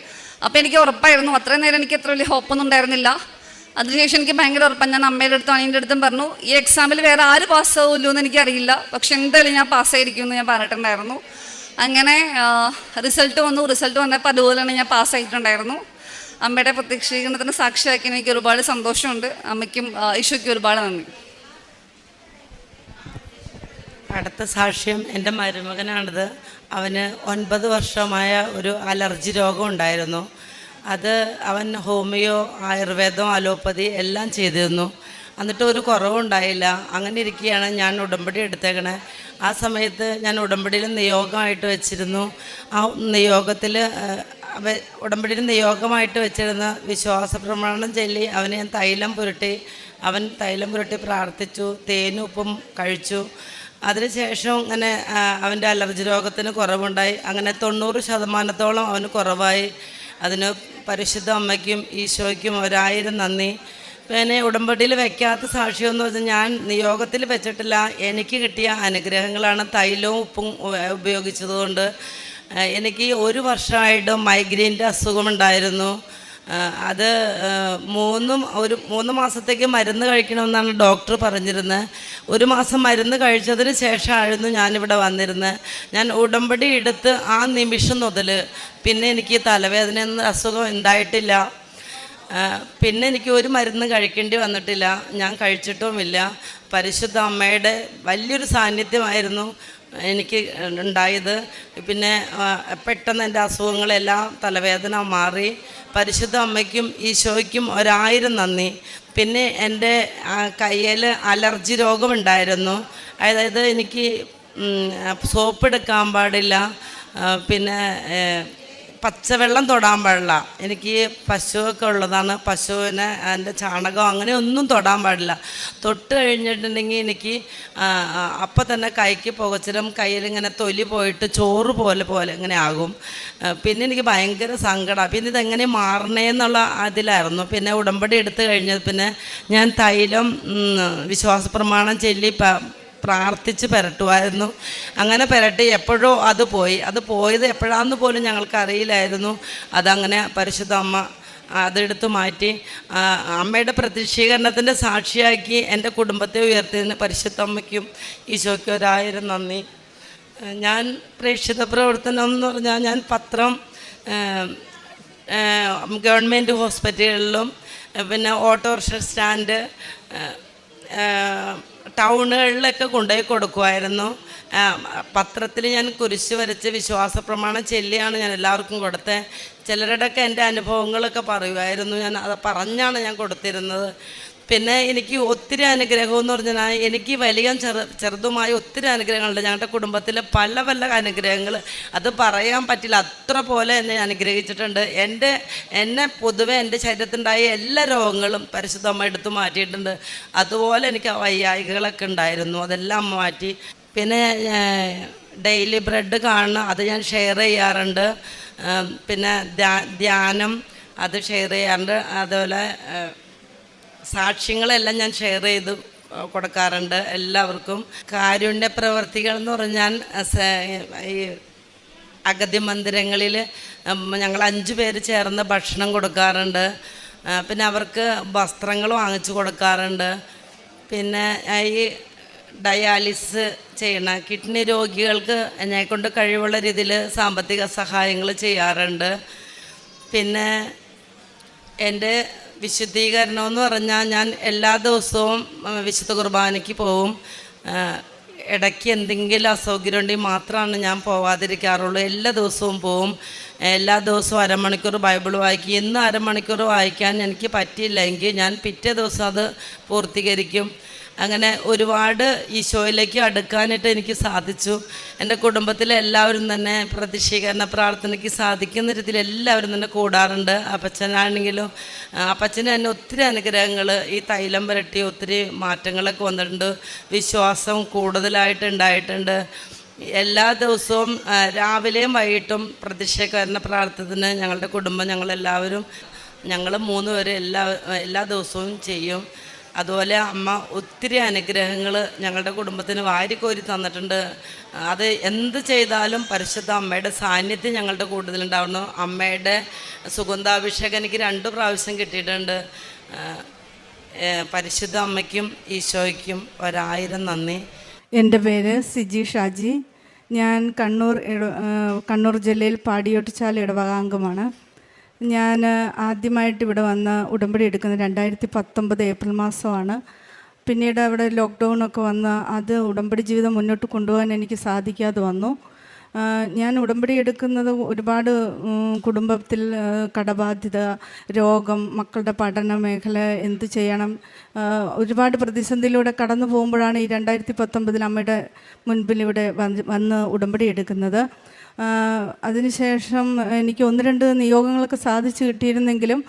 അപ്പോൾ എനിക്ക് ഉറപ്പായിരുന്നു. അത്രയും നേരം എനിക്ക് അത്ര വലിയ ഹോപ്പൊന്നും ഉണ്ടായിരുന്നില്ല. അതിനുശേഷം എനിക്ക് ഭയങ്കര ഉറപ്പാണ്. ഞാൻ അമ്മയുടെ അടുത്തും അനിയന്റെ അടുത്തും പറഞ്ഞു ഈ എക്സാമിൽ വേറെ ആര് പാസ്സാവില്ലോ എന്ന് എനിക്കറിയില്ല പക്ഷെ എന്തായാലും ഞാൻ പാസ്സായിരിക്കും എന്ന് ഞാൻ പറഞ്ഞിട്ടുണ്ടായിരുന്നു. അങ്ങനെ റിസൾട്ട് വന്നു. റിസൾട്ട് വന്നപ്പോൾ അതുപോലെ തന്നെ ഞാൻ പാസ്സായിട്ടുണ്ടായിരുന്നു അമ്മയുടെ പ്രത്യക്ഷീകരണത്തിന് സാക്ഷിയാക്കി എനിക്ക് ഒരുപാട് സന്തോഷമുണ്ട്. അമ്മയ്ക്കും ഈശോയ്ക്കും ഒരുപാട് നന്ദി. അടുത്ത സാക്ഷ്യം എന്റെ മരുമകനാണിത്. അവന് ഒൻപത് വർഷമായ ഒരു അലർജി രോഗം ഉണ്ടായിരുന്നു. അത് അവൻ ഹോമിയോ ആയുർവേദം അലോപ്പതി എല്ലാം ചെയ്തിരുന്നു. എന്നിട്ട് ഒരു കുറവുണ്ടായില്ല. അങ്ങനെ ഇരിക്കുകയാണ് ഞാൻ ഉടമ്പടി എടുത്തേക്കണേ. ആ സമയത്ത് ഞാൻ ഉടമ്പടിയിൽ നിയോഗമായിട്ട് വെച്ചിരുന്നു. ആ നിയോഗത്തിൽ ഉടമ്പടിയിൽ നിയോഗമായിട്ട് വെച്ചിരുന്ന വിശ്വാസ പ്രമാണം ചൊല്ലി അവന് ഞാൻ തൈലം പുരട്ടി അവൻ തൈലം പുരട്ടി പ്രാർത്ഥിച്ചു തേനും ഉപ്പും കഴിച്ചു. അതിനുശേഷം അങ്ങനെ അവന്റെ അലർജി രോഗത്തിന് കുറവുണ്ടായി. അങ്ങനെ തൊണ്ണൂറ് ശതമാനത്തോളം അവന് കുറവായി. അതിന് പരിശുദ്ധ അമ്മയ്ക്കും ഈശോയ്ക്കും ഒരായിരം നന്ദി. പിന്നെ ഉടമ്പടിയിൽ വെക്കാത്ത സാക്ഷ്യമെന്ന് വെച്ചാൽ ഞാൻ നിയോഗത്തിൽ വെച്ചിട്ടില്ല. എനിക്ക് കിട്ടിയ അനുഗ്രഹങ്ങളാണ് തൈലവും ഉപ്പും ഉപയോഗിച്ചതുകൊണ്ട്. എനിക്ക് ഒരു വർഷമായിട്ട് മൈഗ്രെയിന്റെ അസുഖമുണ്ടായിരുന്നു അത് മൂന്നും ഒരു മൂന്ന് മാസത്തേക്ക് മരുന്ന് കഴിക്കണമെന്നാണ് ഡോക്ടർ പറഞ്ഞിരുന്നത്. ഒരു മാസം മരുന്ന് കഴിച്ചതിന് ശേഷമായിരുന്നു ഞാനിവിടെ വന്നിരുന്നത്. ഞാൻ ഉടമ്പടി എടുത്ത് ആ നിമിഷം മുതൽ പിന്നെ എനിക്ക് തലവേദന എന്ന അസുഖം ഉണ്ടായിട്ടില്ല. പിന്നെ എനിക്ക് ഒരു മരുന്ന് കഴിക്കേണ്ടി വന്നിട്ടില്ല. ഞാൻ കഴിച്ചിട്ടുമില്ല. പരിശുദ്ധ അമ്മയുടെ വലിയൊരു സാന്നിധ്യമായിരുന്നു. എനിക്ക് ഉണ്ടായത്. പിന്നെ പെട്ടെന്ന് എന്റെ അസുഖങ്ങളെല്ലാം തലവേദന മാറി. പരിശുദ്ധ അമ്മയ്ക്കും ഈശോയ്ക്കും ഒരായിരം നന്ദി. പിന്നെ എന്റെ കയ്യിൽ അലർജി രോഗമുണ്ടായിരുന്നു. അതായത് എനിക്ക് സോപ്പ് എടുക്കാൻ പാടില്ല. പിന്നെ പച്ചവെള്ളം തൊടാൻ പാടില്ല. എനിക്ക് പശുവൊക്കെ ഉള്ളതാണ്. പശുവിനെ അതിന്റെ ചാണകം അങ്ങനെ ഒന്നും തൊടാൻ പാടില്ല. തൊട്ട് കഴിഞ്ഞിട്ടുണ്ടെങ്കിൽ എനിക്ക് അപ്പം തന്നെ കൈക്ക് പുകച്ചിലും കയ്യിലിങ്ങനെ തൊലി പോയിട്ട് ചോറ് പോലെ പോലെ ഇങ്ങനെ ആകും. പിന്നെ എനിക്ക് ഭയങ്കര സങ്കടം. പിന്നെ ഇതെങ്ങനെ മാറണേന്നുള്ള അതിലായിരുന്നു. പിന്നെ ഉടമ്പടി എടുത്തു കഴിഞ്ഞത് പിന്നെ ഞാൻ തൈലം വിശ്വാസ പ്രമാണം ചൊല്ലി പ്രാർത്ഥിച്ച് പെരട്ടുമായിരുന്നു. അങ്ങനെ പെരട്ടി എപ്പോഴോ അത് പോയി. അത് പോയത് എപ്പോഴാന്ന് പോലും ഞങ്ങൾക്ക് അറിയില്ലായിരുന്നു. അതങ്ങനെ പരിശുദ്ധ അമ്മ അതെടുത്ത് മാറ്റി. അമ്മയുടെ പ്രത്യക്ഷീകരണത്തിന്റെ സാക്ഷിയാക്കി എന്റെ കുടുംബത്തെ ഉയർത്തിയതിന് പരിശുദ്ധ അമ്മയ്ക്കും ഈശോയ്ക്കും ഒരായിരം നന്ദി. ഞാൻ പ്രേക്ഷിത പ്രവർത്തനം എന്ന് പറഞ്ഞാൽ ഞാൻ പത്രം ഗവൺമെന്റ് ഹോസ്പിറ്റലുകളിലും പിന്നെ ഓട്ടോറിക്ഷ സ്റ്റാൻഡ് ടൗണുകളിലൊക്കെ കൊണ്ടുപോയി കൊടുക്കുമായിരുന്നു. പത്രത്തിൽ ഞാൻ കുരിശ് വരച്ച് വിശ്വാസ പ്രമാണം ചെല്ലിയാണ് ഞാൻ എല്ലാവർക്കും കൊടുത്തത് ചിലരുടെയൊക്കെ എന്റെ അനുഭവങ്ങളൊക്കെ പറയുമായിരുന്നു. ഞാൻ അത് പറഞ്ഞാണ് ഞാൻ കൊടുത്തിരുന്നത്. പിന്നെ എനിക്ക് ഒത്തിരി അനുഗ്രഹം എന്ന് പറഞ്ഞാൽ എനിക്ക് വലിയ ചെറു ചെറുതുമായ ഒത്തിരി അനുഗ്രഹങ്ങളുണ്ട്. ഞങ്ങളുടെ കുടുംബത്തിൽ പല പല അനുഗ്രഹങ്ങൾ. അത് പറയാൻ പറ്റില്ല. അത്ര പോലെ എന്നെ അനുഗ്രഹിച്ചിട്ടുണ്ട്. എന്റെ എന്നെ പൊതുവെ എന്റെ ശരീരത്തിന്റെ എല്ലാ രോഗങ്ങളും പരിശുദ്ധമ്മ എടുത്തു മാറ്റിയിട്ടുണ്ട്. അതുപോലെ എനിക്ക് വയ്യായികളൊക്കെ ഉണ്ടായിരുന്നു. അതെല്ലാം മാറ്റി. പിന്നെ ഡെയിലി ബ്രെഡ് കാണണം അത് ഞാൻ ഷെയർ ചെയ്യാറുണ്ട്. പിന്നെ ധ്യാനം അത് ഷെയർ ചെയ്യാറുണ്ട്. അതുപോലെ സാക്ഷ്യങ്ങളെല്ലാം ഞാൻ ഷെയർ ചെയ്ത് കൊടുക്കാറുണ്ട്. എല്ലാവർക്കും കാരുണ്യ പ്രവർത്തികൾ എന്ന് പറഞ്ഞാൽ ഈ അഗതി മന്ദിരങ്ങളിൽ ഞങ്ങൾ അഞ്ച് പേര് ചേർന്ന് ഭക്ഷണം കൊടുക്കാറുണ്ട്. പിന്നെ അവർക്ക് വസ്ത്രങ്ങൾ വാങ്ങിച്ചു കൊടുക്കാറുണ്ട്. പിന്നെ ഈ ഡയാലിസ് ചെയ്യണ കിഡ്നി രോഗികൾക്ക് എന്നെക്കൊണ്ട് കഴിവുള്ള രീതിയിൽ സാമ്പത്തിക സഹായങ്ങൾ ചെയ്യാറുണ്ട്. പിന്നെ എന്റെ വിശുദ്ധീകരണം എന്ന് പറഞ്ഞാൽ ഞാൻ എല്ലാ ദിവസവും വിശുദ്ധ കുർബാനയ്ക്ക് പോവും ഇടയ്ക്ക് എന്തെങ്കിലും അസൗകര്യം ഉണ്ടെങ്കിൽ മാത്രമാണ് ഞാൻ പോവാതിരിക്കാറുള്ളൂ. എല്ലാ ദിവസവും പോവും. എല്ലാ ദിവസവും അരമണിക്കൂർ ബൈബിൾ വായിക്കും. ഇന്ന് അരമണിക്കൂർ വായിക്കാൻ എനിക്ക് പറ്റിയില്ലെങ്കിൽ ഞാൻ പിറ്റേ ദിവസം അത് പൂർത്തീകരിക്കും. അങ്ങനെ ഒരുപാട് ഈശോയിലേക്ക് അടുക്കാനായിട്ട് എനിക്ക് സാധിച്ചു. എന്റെ കുടുംബത്തിലെ എല്ലാവരും തന്നെ പ്രതിഷീകരണ പ്രാർത്ഥനയ്ക്ക് സാധിക്കുന്ന രീതിയിൽ എല്ലാവരും തന്നെ കൂടാറുണ്ട്. അപ്പച്ചനാണെങ്കിലും അപ്പച്ചന് തന്നെ ഒത്തിരി അനുഗ്രഹങ്ങൾ ഈ തൈലം പുരട്ടി ഒത്തിരി മാറ്റങ്ങളൊക്കെ വന്നിട്ടുണ്ട്. വിശ്വാസം കൂടുതലായിട്ട് ഉണ്ടായിട്ടുണ്ട്. എല്ലാ ദിവസവും രാവിലെയും വൈകിട്ടും പ്രതിഷേധകരണ പ്രാർത്ഥന ഞങ്ങളുടെ കുടുംബം ഞങ്ങളെല്ലാവരും ഞങ്ങൾ മൂന്ന് പേര് എല്ലാ എല്ലാ ദിവസവും ചെയ്യും. അതുപോലെ അമ്മ ഒത്തിരി അനുഗ്രഹങ്ങൾ ഞങ്ങളുടെ കുടുംബത്തിന് വാരിക്കോരി തന്നിട്ടുണ്ട്. അത് എന്ത് ചെയ്താലും പരിശുദ്ധ അമ്മയുടെ സാന്നിധ്യം ഞങ്ങളുടെ കൂടുതലുണ്ടാവുന്നു. അമ്മയുടെ സുഗന്ധാഭിഷേകം എനിക്ക് രണ്ട് പ്രാവശ്യം കിട്ടിയിട്ടുണ്ട്. പരിശുദ്ധ അമ്മയ്ക്കും ഈശോയ്ക്കും ഒരായിരം നന്ദി. എന്റെ പേര് സിജി ഷാജി. ഞാൻ കണ്ണൂർ കണ്ണൂർ ജില്ലയിൽ പാടിയോട്ടിച്ചാൽ ഇടവകാംഗമാണ് ഞാൻ ആദ്യമായിട്ട് ഇവിടെ വന്ന് ഉടമ്പടി എടുക്കുന്നത് രണ്ടായിരത്തി പത്തൊമ്പത് ഏപ്രിൽ മാസമാണ്. പിന്നീട് അവിടെ ലോക്ക്ഡൗൺ ഒക്കെ വന്ന് അത് ഉടമ്പടി ജീവിതം മുന്നോട്ട് കൊണ്ടുപോകാൻ എനിക്ക് സാധിക്കാതെ വന്നു. ഞാൻ ഉടമ്പടി എടുക്കുന്നത് ഒരുപാട് കുടുംബത്തിൽ കടബാധ്യത രോഗം മക്കളുടെ പഠന മേഖല എന്ത് ചെയ്യണം ഒരുപാട് പ്രതിസന്ധിയിലൂടെ കടന്നു പോകുമ്പോഴാണ് ഈ രണ്ടായിരത്തി പത്തൊമ്പതിൽ അമ്മയുടെ മുൻപിൽ ഇവിടെ വന്ന് ഉടമ്പടി എടുക്കുന്നത്. അതിനുശേഷം എനിക്ക് ഒന്ന് രണ്ട് നിയോഗങ്ങളൊക്കെ സാധിച്ചു കിട്ടിയിരുന്നെങ്കിലും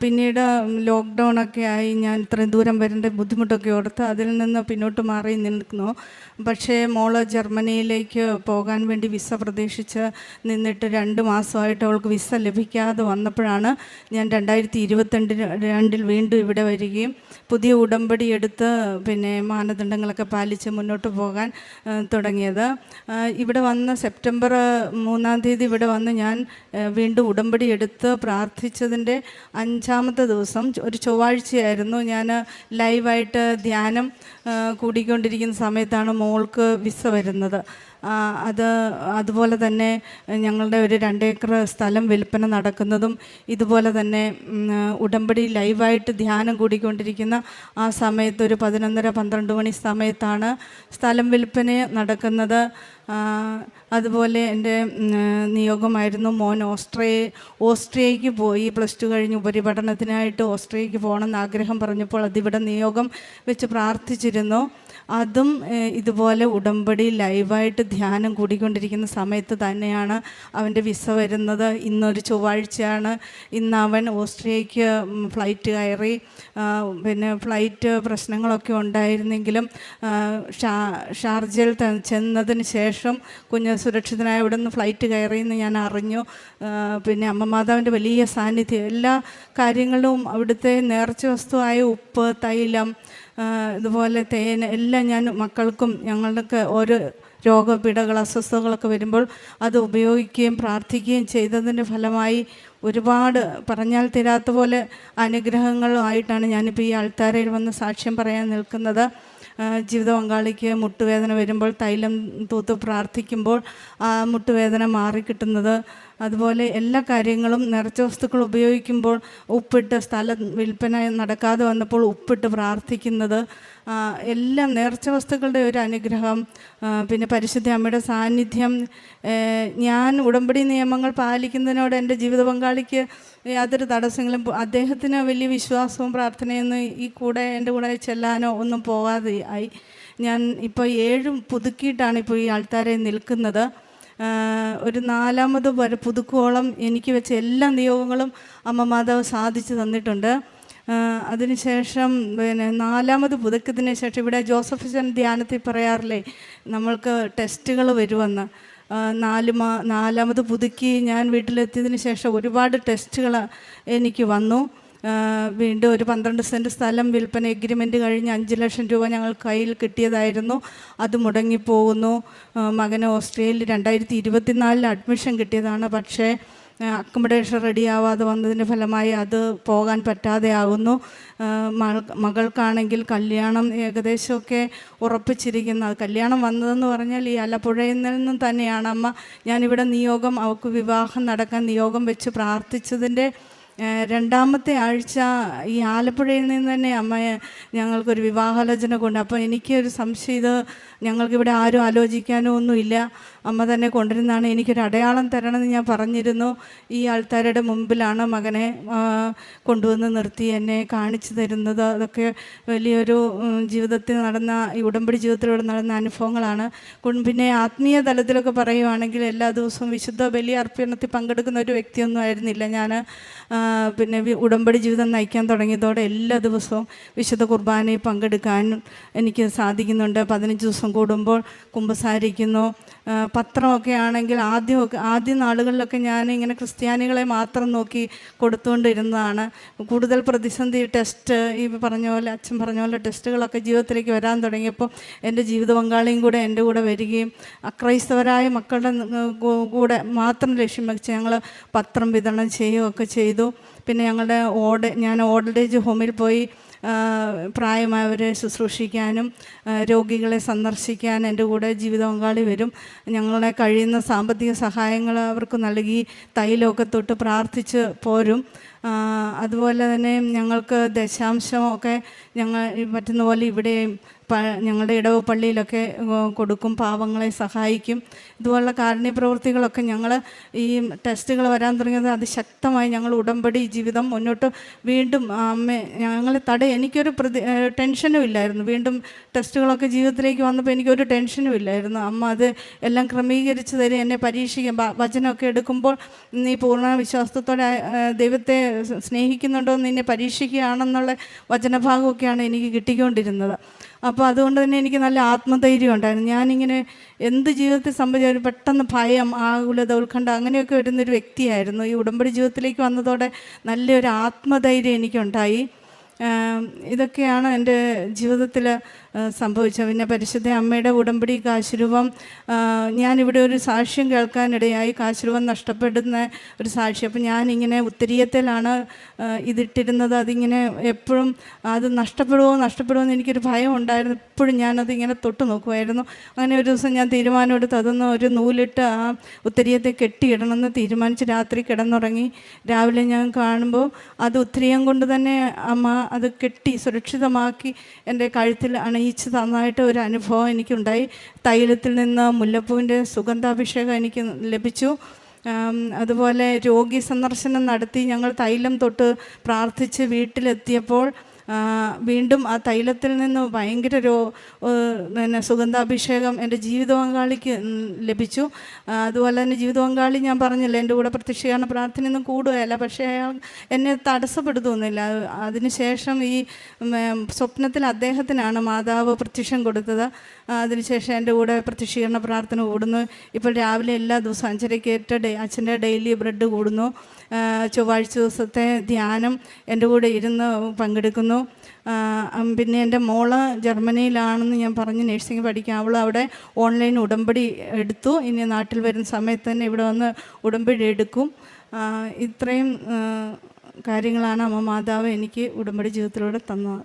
പിന്നീട് ലോക്ക്ഡൗൺ ഒക്കെ ആയി ഞാൻ ഇത്രയും ദൂരം വരേണ്ട ബുദ്ധിമുട്ടൊക്കെ ഓർത്ത് അതിൽ നിന്ന് പിന്നോട്ട് മാറി നിൽക്കുന്നു പക്ഷേ മോൾ ജർമ്മനിയിലേക്ക് പോകാൻ വേണ്ടി വിസ പ്രതീക്ഷിച്ച് നിന്നിട്ട് രണ്ട് മാസമായിട്ട് അവൾക്ക് വിസ ലഭിക്കാതെ വന്നപ്പോഴാണ് ഞാൻ രണ്ടായിരത്തി ഇരുപത്തിരണ്ട് രണ്ടിൽ വീണ്ടും ഇവിടെ വരികയും പുതിയ ഉടമ്പടി എടുത്ത് പിന്നെ മാനദണ്ഡങ്ങളൊക്കെ പാലിച്ച് മുന്നോട്ട് പോകാൻ തുടങ്ങിയത്. ഇവിടെ വന്ന സെപ്റ്റംബർ മൂന്നാം തീയതി ഇവിടെ വന്ന് ഞാൻ വീണ്ടും ഉടമ്പടി എടുത്ത് പ്രാർത്ഥിച്ചതിന്റെ അഞ്ചാമത്തെ ദിവസം ഒരു ചൊവ്വാഴ്ചയായിരുന്നു. ഞാൻ ലൈവായിട്ട് ധ്യാനം കൂടിക്കൊണ്ടിരിക്കുന്ന സമയത്താണ് മോൾക്ക് വിസ വരുന്നത്. അത് അതുപോലെ തന്നെ ഞങ്ങളുടെ ഒരു രണ്ടേക്കർ സ്ഥലം വിൽപ്പന നടക്കുന്നതും ഇതുപോലെ തന്നെ ഉടമ്പടി ലൈവായിട്ട് ധ്യാനം കൂടിക്കൊണ്ടിരിക്കുന്ന ആ സമയത്ത് ഒരു പതിനൊന്നര പന്ത്രണ്ട് മണി സമയത്താണ് സ്ഥലം വിൽപ്പന നടക്കുന്നത്. അതുപോലെ എന്റെ നിയോഗമായിരുന്നു മോൻ ഓസ്ട്രേ ഓസ്ട്രിയയ്ക്ക് പോയി. പ്ലസ് ടു കഴിഞ്ഞ് ഉപരിപഠനത്തിനായിട്ട് ഓസ്ട്രിയയ്ക്ക് പോകണമെന്ന് ആഗ്രഹം പറഞ്ഞപ്പോൾ അതിവിടെ നിയോഗം വെച്ച് പ്രാർത്ഥിച്ചിരുന്നു. അതും ഇതുപോലെ ഉടമ്പടി ലൈവായിട്ട് ധ്യാനം കൂടിക്കൊണ്ടിരിക്കുന്ന സമയത്ത് തന്നെയാണ് അവന്റെ വിസ വരുന്നത്. ഇന്നൊരു ചൊവ്വാഴ്ചയാണ്. ഇന്ന് അവൻ ഓസ്ട്രിയയ്ക്ക് ഫ്ലൈറ്റ് കയറി പിന്നെ ഫ്ലൈറ്റ് പ്രശ്നങ്ങളൊക്കെ ഉണ്ടായിരുന്നെങ്കിലും ഷാർജയിൽ ചെന്നതിന് ശേഷം കുഞ്ഞ് സുരക്ഷിതനായ ഇവിടെ നിന്ന് ഫ്ലൈറ്റ് കയറിയെന്ന് ഞാൻ അറിഞ്ഞു. പിന്നെ അമ്മ മാതാവിന്റെ വലിയ സാന്നിധ്യം. എല്ലാ കാര്യങ്ങളും അവിടുത്തെ നേർച്ച വസ്തുവായ ഉപ്പ് തൈലം ഇതുപോലെ തേൻ എല്ലാം ഞാൻ മക്കൾക്കും ഞങ്ങൾക്ക് ഓരോ രോഗപീഠകൾ അസ്വസ്ഥതകളൊക്കെ വരുമ്പോൾ അത് ഉപയോഗിക്കുകയും പ്രാർത്ഥിക്കുകയും ചെയ്തതിന്റെ ഫലമായി ഒരുപാട് പറഞ്ഞാൽ തീരാത്ത പോലെ അനുഗ്രഹങ്ങളുമായിട്ടാണ് ഞാനിപ്പോൾ ഈ ആൾത്താരയിൽ വന്ന് സാക്ഷ്യം പറയാൻ നിൽക്കുന്നത്. ജീവിത പങ്കാളിക്ക് മുട്ടുവേദന വരുമ്പോൾ തൈലം തൂത്ത് പ്രാർത്ഥിക്കുമ്പോൾ ആ മുട്ടുവേദന മാറിക്കിട്ടുന്നത് അതുപോലെ എല്ലാ കാര്യങ്ങളും നിറച്ച വസ്തുക്കൾ ഉപയോഗിക്കുമ്പോൾ ഉപ്പിട്ട് സ്ഥലം വിൽപ്പന നടക്കാതെ വന്നപ്പോൾ ഉപ്പിട്ട് പ്രാർത്ഥിക്കുന്നത് എല്ലാം നേർച്ച വസ്തുക്കളുടെ ഒരു അനുഗ്രഹം പിന്നെ പരിശുദ്ധ അമ്മയുടെ സാന്നിധ്യം ഞാൻ ഉടമ്പടി നിയമങ്ങൾ പാലിക്കുന്നതിനോട് എന്റെ ജീവിത പങ്കാളിക്ക് യാതൊരു തടസ്സങ്ങളും അദ്ദേഹത്തിന് വലിയ വിശ്വാസവും പ്രാർത്ഥനയൊന്നും ഈ കൂടെ എന്റെ കൂടെ ചെല്ലാനോ ഒന്നും പോകാതെ ആയി. ഞാൻ ഇപ്പോൾ ഏഴും പുതുക്കിയിട്ടാണ് ഇപ്പോൾ ഈ ആൾത്താരെ നിൽക്കുന്നത്. ഒരു നാലാമത് വരെ പുതുക്കോളം എനിക്ക് വെച്ച എല്ലാ നിയോഗങ്ങളും അമ്മ മാതാവ് സാധിച്ചു തന്നിട്ടുണ്ട്. അതിനുശേഷം പിന്നെ നാലാമത് പുതുക്കത്തിന് ശേഷം ഇവിടെ ജോസഫ് ചൻ ധ്യാനത്തിൽ പറയാറില്ലേ നമ്മൾക്ക് ടെസ്റ്റുകൾ വരുമെന്ന്. നാല് മാ നാലാമത് പുതുക്കി ഞാൻ വീട്ടിലെത്തിയതിന് ശേഷം ഒരുപാട് ടെസ്റ്റുകൾ എനിക്ക് വന്നു. വീണ്ടും ഒരു പന്ത്രണ്ട് സെന്റ് സ്ഥലം വിൽപ്പന എഗ്രിമെന്റ് കഴിഞ്ഞ് അഞ്ച് ലക്ഷം രൂപ ഞങ്ങൾ കയ്യിൽ കിട്ടിയതായിരുന്നു. അത് മുടങ്ങിപ്പോകുന്നു. മകന് ഓസ്ട്രേലിയയിൽ രണ്ടായിരത്തി ഇരുപത്തിനാലിൽ അഡ്മിഷൻ കിട്ടിയതാണ്. പക്ഷേ അക്കോമഡേഷൻ റെഡിയാവാതെ വന്നതിന്റെ ഫലമായി അത് പോകാൻ പറ്റാതെ ആകുന്നു മകൾ- മകൾക്കാണെങ്കിൽ കല്യാണം ഏകദേശമൊക്കെ ഉറപ്പിച്ചിരിക്കുന്ന. കല്യാണം വന്നതെന്ന് പറഞ്ഞാൽ ഈ ആലപ്പുഴയിൽ നിന്നും തന്നെയാണ്. അമ്മ ഞാനിവിടെ നിയോഗം അവൾക്ക് വിവാഹം നടക്കാൻ നിയോഗം വെച്ച് പ്രാർത്ഥിച്ചതിന്റെ രണ്ടാമത്തെ ആഴ്ച ഈ ആലപ്പുഴയിൽ നിന്ന് തന്നെ അമ്മയെ ഞങ്ങൾക്കൊരു വിവാഹാലോചന കൊണ്ട്. അപ്പോൾ എനിക്കൊരു സംശയം ഇത് ഞങ്ങൾക്കിവിടെ ആരും ആലോചിക്കാനോ ഒന്നുമില്ല. അമ്മ തന്നെ കൊണ്ടുവരുന്നതാണ്. എനിക്കൊരു അടയാളം തരണമെന്ന് ഞാൻ പറഞ്ഞിരുന്നു. ഈ ആൾക്കാരുടെ മുമ്പിലാണ് മകനെ കൊണ്ടുവന്ന് നിർത്തി എന്നെ കാണിച്ചു തരുന്നത്. അതൊക്കെ വലിയൊരു ജീവിതത്തിൽ നടന്ന ഈ ഉടമ്പടി ജീവിതത്തിലൂടെ നടന്ന അനുഭവങ്ങളാണ്. പിന്നെ ആത്മീയ തലത്തിലൊക്കെ പറയുവാണെങ്കിൽ എല്ലാ ദിവസവും വിശുദ്ധ ബലി അർപ്പണത്തിൽ പങ്കെടുക്കുന്ന ഒരു വ്യക്തിയൊന്നും ആയിരുന്നില്ല ഞാൻ പിന്നെ ഉടമ്പടി ജീവിതം നയിക്കാൻ തുടങ്ങിയതോടെ എല്ലാ ദിവസവും വിശുദ്ധ കുർബാനയിൽ പങ്കെടുക്കാനും എനിക്ക് സാധിക്കുന്നുണ്ട്. പതിനഞ്ച് ദിവസം കൂടുമ്പോൾ കുമ്പസാരിക്കുന്നു. പത്രമൊക്കെ ആണെങ്കിൽ ആദ്യമൊക്കെ ആദ്യ നാളുകളിലൊക്കെ ഞാൻ ഇങ്ങനെ ക്രിസ്ത്യാനികളെ മാത്രം നോക്കി കൊടുത്തുകൊണ്ടിരുന്നതാണ്. കൂടുതൽ പ്രതിസന്ധി ടെസ്റ്റ് ഈ പറഞ്ഞ പോലെ അച്ഛൻ പറഞ്ഞ പോലെ ടെസ്റ്റുകളൊക്കെ ജീവിതത്തിലേക്ക് വരാൻ തുടങ്ങിയപ്പോൾ എന്റെ ജീവിത പങ്കാളിയും കൂടെ എന്റെ കൂടെ വരികയും അക്രൈസ്തവരായ മക്കളുടെ കൂടെ മാത്രം ലക്ഷ്യം വെച്ച് ഞങ്ങൾ പത്രം വിതരണം ചെയ്യുകയൊക്കെ ചെയ്തു. പിന്നെ ഞങ്ങളുടെ ഓഡ് ഞാൻ ഓൾഡ് ഏജ് ഹോമിൽ പോയി പ്രായമായവരെ ശുശ്രൂഷിക്കാനും രോഗികളെ സന്ദർശിക്കാൻ എന്റെ കൂടെ ജീവിത പങ്കാളി വരും. ഞങ്ങളുടെ കഴിയുന്ന സാമ്പത്തിക സഹായങ്ങൾ അവർക്ക് നൽകി തൈലമൊക്കെ തൊട്ട് പ്രാർത്ഥിച്ച് പോരും. അതുപോലെ തന്നെ ഞങ്ങൾക്ക് ദശാംശമൊക്കെ ഞങ്ങൾ പറ്റുന്ന പോലെ ഇവിടെ ഞങ്ങളുടെ ഇടവ പള്ളിയിലൊക്കെ കൊടുക്കും പാവങ്ങളെ സഹായിക്കും. ഇതുപോലുള്ള കാരുണ്യ പ്രവൃത്തികളൊക്കെ ഞങ്ങൾ ഈ ടെസ്റ്റുകൾ വരാൻ തുടങ്ങിയത് അത് ശക്തമായി ഞങ്ങൾ ഉടമ്പടി ജീവിതം മുന്നോട്ട് വീണ്ടും അമ്മ ഞങ്ങൾ തട എനിക്കൊരു പ്രതി ടെൻഷനും ഇല്ലായിരുന്നു. വീണ്ടും ടെസ്റ്റുകളൊക്കെ ജീവിതത്തിലേക്ക് വന്നപ്പോൾ എനിക്കൊരു ടെൻഷനും ഇല്ലായിരുന്നു. അമ്മ അത് എല്ലാം ക്രമീകരിച്ച് തരും എന്നെ പരീക്ഷിക്കും വചനമൊക്കെ എടുക്കുമ്പോൾ നീ പൂർണ വിശ്വാസത്തോടെ ദൈവത്തെ സ്നേഹിക്കുന്നുണ്ടോ എന്ന് നിന്നെ പരീക്ഷിക്കുകയാണെന്നുള്ള വചനഭാഗമൊക്കെയാണ് എനിക്ക് കിട്ടിക്കൊണ്ടിരുന്നത്. അപ്പോൾ അതുകൊണ്ട് തന്നെ എനിക്ക് നല്ല ആത്മധൈര്യം ഉണ്ടായിരുന്നു. ഞാനിങ്ങനെ എന്ത് ജീവിതത്തിൽ സംഭവിച്ചാലും പെട്ടെന്ന് ഭയം ആകുലത ഉത്കണ്ഠ അങ്ങനെയൊക്കെ വരുന്നൊരു വ്യക്തിയായിരുന്നു. ഈ ഉടമ്പടി ജീവിതത്തിലേക്ക് വന്നതോടെ നല്ലൊരു ആത്മധൈര്യം എനിക്കുണ്ടായി. ഇതൊക്കെയാണ് എന്റെ ജീവിതത്തിൽ സംഭവിച്ചത് പിന്നെ പരിശുദ്ധ അമ്മയുടെ ഉടമ്പടി കാശുരൂപം ഞാനിവിടെ ഒരു സാക്ഷ്യം കേൾക്കാനിടയായി. കാശുരൂപം നഷ്ടപ്പെടുന്ന ഒരു സാക്ഷി. അപ്പം ഞാനിങ്ങനെ ഉത്തരീയത്തിലാണ് ഇതിട്ടിരുന്നത്. അതിങ്ങനെ എപ്പോഴും അത് നഷ്ടപ്പെടുമോ നഷ്ടപ്പെടുമോ എന്ന് എനിക്കൊരു ഭയം ഉണ്ടായിരുന്നു. എപ്പോഴും ഞാനത് ഇങ്ങനെ തൊട്ട് നോക്കുമായിരുന്നു അങ്ങനെ ഒരു ദിവസം ഞാൻ തീരുമാനമെടുത്ത്. അതൊന്ന് ഒരു നൂലിട്ട് ആ ഉത്തരീയത്തെ കെട്ടിയിടണമെന്ന് തീരുമാനിച്ച് രാത്രി കിടന്നുറങ്ങി. രാവിലെ ഞാൻ കാണുമ്പോൾ അത് ഉത്തരീയം കൊണ്ട് തന്നെ അമ്മ അത് കെട്ടി സുരക്ഷിതമാക്കി എന്റെ കഴുത്തിൽ അണിയിച്ച് തന്നതായിട്ട് ഒരു അനുഭവം എനിക്കുണ്ടായി. തൈലത്തിൽ നിന്ന് മുല്ലപ്പൂവിന്റെ സുഗന്ധാഭിഷേകം എനിക്ക് ലഭിച്ചു. അതുപോലെ രോഗി സന്ദർശനം നടത്തി ഞങ്ങൾ തൈലം തൊട്ട് പ്രാർത്ഥിച്ച് വീട്ടിലെത്തിയപ്പോൾ വീണ്ടും ആ തൈലത്തിൽ നിന്ന് ഭയങ്കര ഒരു പിന്നെ സുഗന്ധാഭിഷേകം എന്റെ ജീവിത പങ്കാളിക്ക് ലഭിച്ചു. അതുപോലെ തന്നെ ജീവിത പങ്കാളി ഞാൻ പറഞ്ഞില്ല എന്റെ കൂടെ പ്രത്യക്ഷീകരണ പ്രാർത്ഥനയൊന്നും കൂടുകയല്ല. പക്ഷേ അയാൾ എന്നെ തടസ്സപ്പെടുത്തുന്നില്ല. അതിനുശേഷം ഈ സ്വപ്നത്തിൽ അദ്ദേഹത്തിനാണ് മാതാവ് പ്രത്യക്ഷം കൊടുത്തത്. അതിനുശേഷം എന്റെ കൂടെ പ്രത്യക്ഷീകരണ പ്രാർത്ഥന കൂടുന്നു. ഇപ്പോൾ രാവിലെ എല്ലാ ദിവസവും അഞ്ചരയ്ക്ക് ഏറ്റ ഡേ അച്ഛന്റെ ഡെയിലി ബ്രെഡ് കൂടുന്നു. ചൊവ്വാഴ്ച ദിവസത്തെ ധ്യാനം എന്റെ കൂടെ ഇരുന്ന് പങ്കെടുക്കുന്നു. പിന്നെ എന്റെ മോൾ ജർമ്മനിയിലാണെന്ന് ഞാൻ പറഞ്ഞ് നഴ്സിംഗ് പഠിക്കാൻ അവൾ അവിടെ ഓൺലൈൻ ഉടമ്പടി എടുത്തു. ഇനി നാട്ടിൽ വരുന്ന സമയത്ത് തന്നെ ഇവിടെ വന്ന് ഉടമ്പടി എടുക്കും. ഇത്രയും കാര്യങ്ങളാണ് അമ്മ മാതാവ് എനിക്ക് ഉടമ്പടി ജീവിതത്തിലൂടെ തന്നത്.